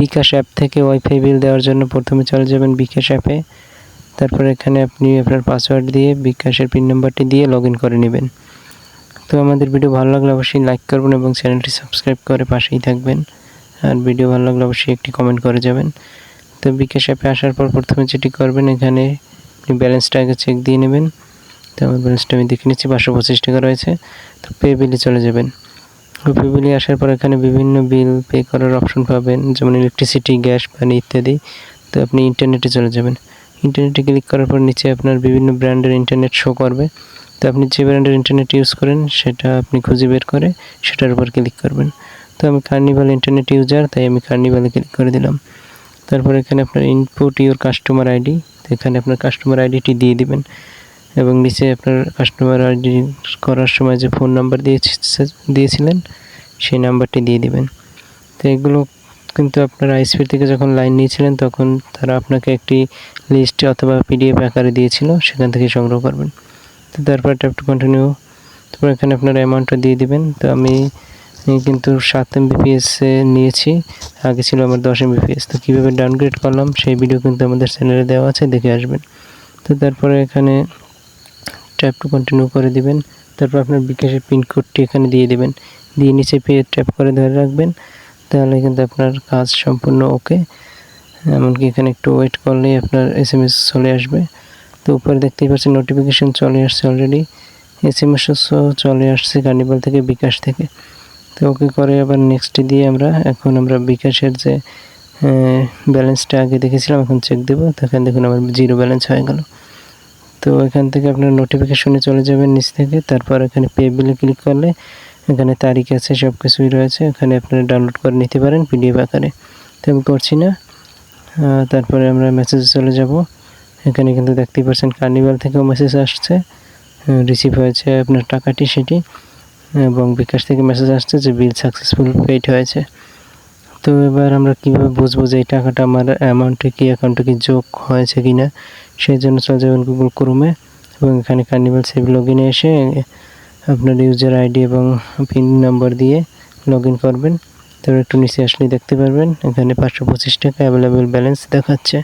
বিকাশ app থেকে wifi বিল দেওয়ার জন্য প্রথমে চলে যাবেন বিকাশ অ্যাপে। তারপর এখানে আপনি আপনার পাসওয়ার্ড দিয়ে বিকাশের পিন নাম্বারটি দিয়ে লগ করে নেবেন। তো আমাদের ভিডিও ভালো লাগলে অবশ্যই লাইক করবেন এবং চ্যানেলটি সাবস্ক্রাইব করে পাশেই থাকবেন। আর ভিডিও ভালো লাগলে অবশ্যই একটি কমেন্ট করে যাবেন। তো বিকাশ অ্যাপে আসার পর প্রথমে যেটি করবেন, এখানে আপনি ব্যালেন্সটা আগে চেক দিয়ে নেবেন। তো আমার ব্যালেন্সটা আমি দেখে নিচ্ছি, পাঁচশো পঁচিশ টাকা রয়েছে। তো পে বিলে চলে যাবেন। পে বিলে আসার পর এখানে বিভিন্ন বিল পে করার অপশন পাবেন, যেমন ইলেকট্রিসিটি গ্যাস পানি ইত্যাদি। তো আপনি ইন্টারনেটে চলে যাবেন। ইন্টারনেটে ক্লিক করার পর নিচে আপনার বিভিন্ন ব্র্যান্ডের ইন্টারনেট শো করবে। তো আপনি যে ব্র্যান্ডের ইন্টারনেট ইউজ করেন, সেটা আপনি খুঁজে বের করে সেটার উপর ক্লিক করবেন। তো আমি কার্নিভাল ইন্টারনেট ইউজার তাই আমি কার্নিভালে ক্লিক করে দিলাম। তারপর এখানে আপনার ইনপুট ইউর কাস্টমার আইডি তো এখানে আপনার কাস্টমার আইডিটি দিয়ে দিবেন। এবং নিচে আপনার কাস্টমার আইডি করার সময় যে ফোন নাম্বার দিয়েছে, দিয়েছিলেন, সেই নাম্বারটি দিয়ে দিবেন। তো এগুলো কিন্তু আপনার আইসপি থেকে যখন লাইন নিয়েছিলেন, তখন তারা আপনাকে একটি লিস্ট অথবা পিডিএফ আকারে দিয়েছিল, সেখান থেকে সংগ্রহ করবেন। তো তারপর ট্যাপ টু কন্টিনিউ তারপর এখানে আপনার অ্যামাউন্টটা দিয়ে দিবেন। তো আমি আমি কিন্তু সাত এমবিপিএসে নিয়েছি, আগে ছিল আমার দশ এমবিপিএস তো কীভাবে ডাউনগ্রেড করলাম, সেই ভিডিও কিন্তু আমাদের চ্যানেলে দেওয়া আছে, দেখে আসবেন। তো তারপরে এখানে ট্যাপ টু কন্টিনিউ করে দিবেন। তারপর আপনার বিকাশের পিনকোডটি এখানে দিয়ে দিবেন। দিয়ে নিচে পেয়ে ট্যাপ করে ধরে রাখবেন। তাহলে কিন্তু আপনার কাজ সম্পূর্ণ ওকে এমনকি এখানে একটু ওয়েট করলেই আপনার এস এম এস চলে আসবে। তো উপরে দেখতেই পাচ্ছেন নোটিফিকেশন চলে আসছে অলরেডি এস এম এসও চলে আসছে কার্নিভাল থেকে, বিকাশ থেকে। তো ওকে করে আবার নেক্সট দিয়ে আমরা, এখন আমরা বিকাশের যে ব্যালেন্সটা আগে দেখেছিলাম, এখন চেক দেবো। তখন দেখুন আমার জিরো ব্যালেন্স হয়ে গেল। তো এখান থেকে আপনার নোটিফিকেশনে চলে যাবেন নিচ থেকে। তারপর এখানে পে বিলে ক্লিক করলে এখানে তারিখ আছে সব কিছুই রয়েছে। এখানে আপনারা ডাউনলোড করে নিতে পারেন পিডিএফ আকারে। তো আমি করছি না। তারপরে আমরা মেসেজে চলে যাব। এখানে কিন্তু দেখতেই পাচ্ছেন কার্নিভাল থেকেও মেসেজ আসছে। রিসিভ হয়েছে আপনার টাকাটি সেটি। এবং বিকাশ থেকে মেসেজ আসছে যে বিল সাকসেসফুল পেইড হয়েছে। তো এবার আমরা কীভাবে বুঝব যে এই টাকাটা আমার অ্যামাউন্টে কি অ্যাকাউন্টে কি যোগ হয়েছে কি না সেই জন্য চলে যাবেন গুগল ক্রোমে এবং এখানে কার্নিভাল সেভ লগ ইনে এসে আপনার ইউজার আইডি এবং পিন নাম্বার দিয়ে লগ ইন করবেন। তারপর একটু নিচে আসলেই দেখতে পারবেন, এখানে পাঁচশো পঁচিশ টাকা অ্যাভেলেবেল ব্যালেন্স দেখাচ্ছে।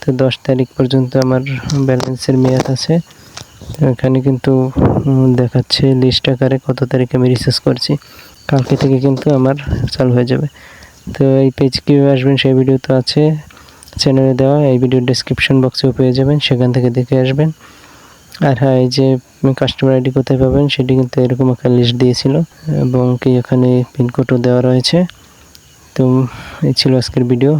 তো দশ তারিখ পর্যন্ত আমার ব্যালেন্সের মেয়াদ আছে। এখানে কিন্তু দেখাচ্ছে লিস্ট আকারে কত তারিখে আমি রিচার্জ করছি। কালকে থেকে কিন্তু আমার চালু হয়ে যাবে। তো এই পেজ কীভাবে আসবেন সেই ভিডিও তো আছে। চ্যানেলে দেওয়া, এই ভিডিওর ডিসক্রিপশন বক্সেও পেয়ে যাবেন, সেখান থেকে দেখে আসবেন। আর হ্যাঁ এই যে কাস্টমার আইডি কোথায় পাবেন, সেটি কিন্তু এরকম একটা লিস্ট দিয়েছিল, এবং কি এখানে পিনকোডও দেওয়া রয়েছে। তো এই ছিল আজকের ভিডিও